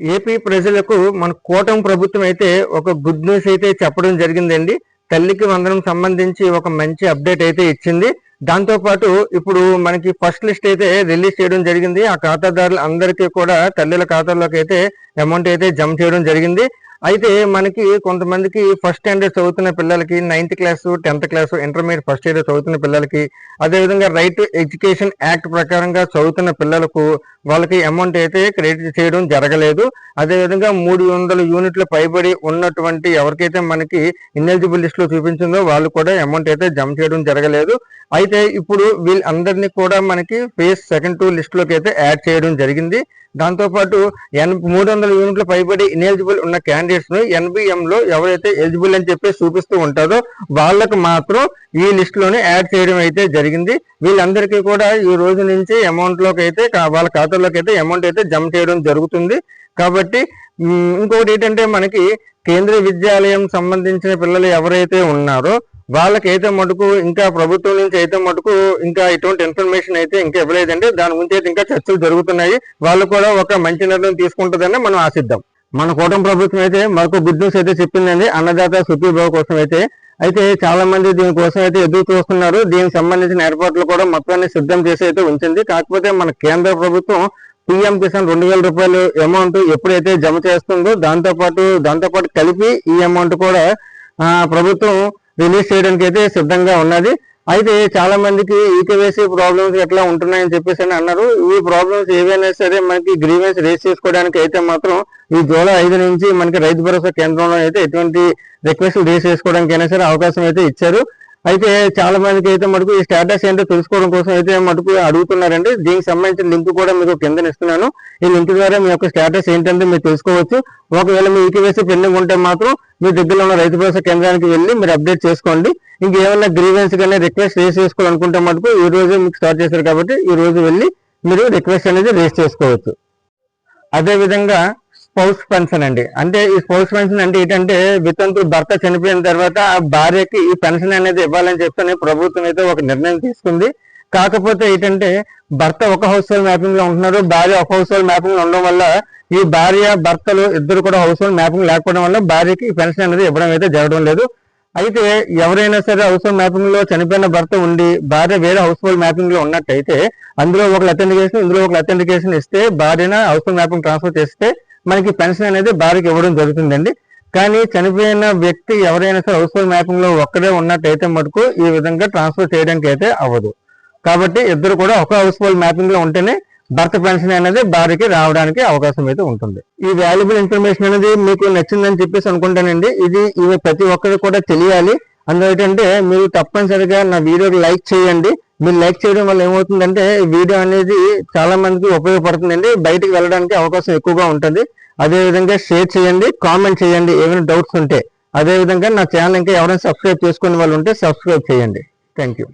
AP ప్రజలకు మన కూటమి ప్రభుత్వం అయితే ఒక గుడ్ న్యూస్ అయితే చెప్పడం జరిగిందండి. తల్లికి వందనం సంబంధించి ఒక మంచి అప్డేట్ అయితే ఇచ్చింది. దాంతో పాటు ఇప్పుడు మనకి ఫస్ట్ లిస్ట్ అయితే రిలీజ్ చేయడం జరిగింది. ఆ ఖాతాదారులు అందరికీ కూడా తల్లుల ఖాతాల్లోకి అయితే అమౌంట్ అయితే జమ చేయడం జరిగింది. అయితే మనకి కొంతమందికి ఫస్ట్ స్టాండర్డ్ చదువుతున్న పిల్లలకి ninth class tenth class intermediate first year చదువుతున్న పిల్లలకి అదేవిధంగా రైట్ ఎడ్యుకేషన్ యాక్ట్ ప్రకారంగా చదువుతున్న పిల్లలకు వాళ్ళకి అమౌంట్ అయితే క్రెడిట్ చేయడం జరగలేదు. అదేవిధంగా మూడు వందల యూనిట్ల పైబడి ఉన్నటువంటి ఎవరికైతే మనకి ఇన్ఎలిజిబుల్ లిస్ట్లో చూపించిందో వాళ్ళు కూడా అమౌంట్ అయితే జమ చేయడం జరగలేదు. అయితే ఇప్పుడు వీళ్ళందరినీ కూడా మనకి ఫేస్ సెకండ్ టూ లిస్ట్లోకి అయితే యాడ్ చేయడం జరిగింది. దాంతో పాటు ఎన్ మూడు వందల యూనిట్ల పైబడి ఇనెలిజిబుల్ ఉన్న క్యాండిడేట్స్ను ఎన్బిఎంలో ఎవరైతే ఎలిజిబుల్ అని చెప్పి చూపిస్తూ ఉంటారో వాళ్ళకు మాత్రం ఈ లిస్ట్లోనే యాడ్ చేయడం అయితే జరిగింది. వీళ్ళందరికీ కూడా ఈ రోజు నుంచి అమౌంట్లోకి అయితే వాళ్ళ ఖాతాలోకి అయితే అమౌంట్ అయితే జమ చేయడం జరుగుతుంది. కాబట్టి ఇంకొకటి ఏంటంటే మనకి కేంద్రీయ విద్యాలయం సంబంధించిన పిల్లలు ఎవరైతే ఉన్నారో వాళ్ళకైతే మటుకు ఇంకా ప్రభుత్వం నుంచి అయితే మటుకు ఇంకా ఇటువంటి ఇన్ఫర్మేషన్ అయితే ఇంకా ఇవ్వలేదండి. దాని గురించి అయితే ఇంకా చర్చలు జరుగుతున్నాయి. వాళ్ళు కూడా ఒక మంచి నిర్ణయం తీసుకుంటుందని మనం ఆశిద్దాం. మన కూటమి ప్రభుత్వం అయితే మరొక గుడ్ న్యూస్ అయితే చెప్పిందండి. అన్నదాత సుఖీభావ కోసం అయితే. అయితే చాలా మంది దీనికోసం అయితే ఎదురు చూస్తున్నారు. దీనికి సంబంధించిన ఏర్పాట్లు కూడా మొత్తాన్ని సిద్ధం చేసి అయితే ఉంచింది. కాకపోతే మన కేంద్ర ప్రభుత్వం పిఎం కిసాన్ రెండు వేల రూపాయలు అమౌంట్ ఎప్పుడైతే జమ చేస్తుందో దాంతో పాటు దాంతో పాటు కలిపి ఈ అమౌంట్ కూడా ప్రభుత్వం రిలీజ్ చేయడానికి అయితే సిద్ధంగా ఉన్నది. అయితే చాలా మందికి ఈకేవైసీ ప్రాబ్లమ్స్ ఎట్లా ఉంటున్నాయని చెప్పేసి అని అన్నారు. ఈ ప్రాబ్లమ్స్ ఏవైనా సరే మనకి గ్రీవెన్స్ రేస్ చేసుకోవడానికి అయితే మాత్రం ఈ జూలై ఐదు నుంచి మనకి రైతు భరోసా కేంద్రంలో అయితే ఎటువంటి రిక్వెస్ట్ రేస్ చేసుకోవడానికి అయినా సరే అవకాశం అయితే ఇచ్చారు. అయితే చాలా మందికి అయితే మటుకు ఈ స్టేటస్ ఏంటో తెలుసుకోవడం కోసం అయితే మటుకు అడుగుతున్నారండి. దీనికి సంబంధించిన లింక్ కూడా మీకు కింద ఇస్తున్నాను. ఈ లింక్ ద్వారా మీ యొక్క స్టేటస్ ఏంటంటే మీరు తెలుసుకోవచ్చు. ఒకవేళ మీ ఈకేవైసీ పెండింగ్ ఉంటే మాత్రం మీ దగ్గరలో ఉన్న రైతు భరోసా కేంద్రానికి వెళ్ళి మీరు అప్డేట్ చేసుకోండి. ఇంకేమైనా గ్రీవెన్స్ కానీ రిక్వెస్ట్ రేస్ చేసుకోవాలనుకుంటే మటుకు ఈ రోజు మీకు స్టార్ట్ చేశారు కాబట్టి ఈ రోజు వెళ్ళి మీరు రిక్వెస్ట్ అనేది రేస్ చేసుకోవచ్చు. అదే విధంగా స్పౌస్ పెన్షన్ అండి. అంటే ఈ స్పౌస్ పెన్షన్ అంటే ఏంటంటే వితంతు భర్త చనిపోయిన తర్వాత ఆ భార్యకి ఈ పెన్షన్ అనేది ఇవ్వాలని చెప్పని ప్రభుత్వం అయితే ఒక నిర్ణయం తీసుకుంది. కాకపోతే ఏంటంటే భర్త ఒక హౌస్ హోల్డ్ మ్యాపింగ్లో ఉంటున్నారు. భార్య ఒక హౌస్ హోల్డ్ మ్యాపింగ్లో ఉండడం వల్ల ఈ భార్య భర్తలు ఇద్దరు కూడా హౌస్ హోల్డ్ మ్యాపింగ్ లేకపోవడం వల్ల భార్యకి ఈ పెన్షన్ అనేది ఇవ్వడం అయితే జరగడం లేదు. అయితే ఎవరైనా సరే హౌస్ హోల్డ్ మ్యాపింగ్లో చనిపోయిన భర్త ఉండి భార్య వేరే హౌస్ హోల్డ్ మ్యాపింగ్లో ఉన్నట్టయితే అందులో ఒక అథెంటికేషన్ ఇందులో ఒక అథెంటికేషన్ ఇస్తే భార్యన హౌస్ హోల్డ్ మ్యాపింగ్ ట్రాన్స్ఫర్ చేస్తే మనకి పెన్షన్ అనేది భార్యకి ఇవ్వడం జరుగుతుందండి. కానీ చనిపోయిన వ్యక్తి ఎవరైనా సరే హౌస్ హోల్డ్ మ్యాపింగ్లో ఒక్కడే ఉన్నట్టయితే మటుకు ఈ విధంగా ట్రాన్స్ఫర్ చేయడానికి అయితే అవ్వదు. కాబట్టి ఇద్దరు కూడా ఒక హౌస్ హోల్డ్ మ్యాపింగ్లో ఉంటేనే భర్త పెన్షన్ అనేది భార్యకి రావడానికి అవకాశం అయితే ఉంటుంది. ఈ వాల్యుబుల్ ఇన్ఫర్మేషన్ అనేది మీకు నచ్చిందని చెప్పేసి అనుకుంటానండి. ఇది ఇవి ప్రతి ఒక్కరు కూడా తెలియాలి. అందులో ఏంటంటే మీరు తప్పనిసరిగా నా వీడియోకి లైక్ చేయండి. మీరు లైక్ చేయడం వల్ల ఏమవుతుందంటే వీడియో అనేది చాలా మందికి ఉపయోగపడుతుందండి. బయటకు వెళ్ళడానికి అవకాశం ఎక్కువగా ఉంటుంది. అదే విధంగా షేర్ చేయండి కామెంట్ చేయండి ఏమైనా డౌట్స్ ఉంటే. అదే విధంగా నా ఛానల్ ఇంకా ఎవరైనా సబ్స్క్రైబ్ చేసుకునే వాళ్ళు ఉంటే సబ్స్క్రైబ్ చేయండి. Thank you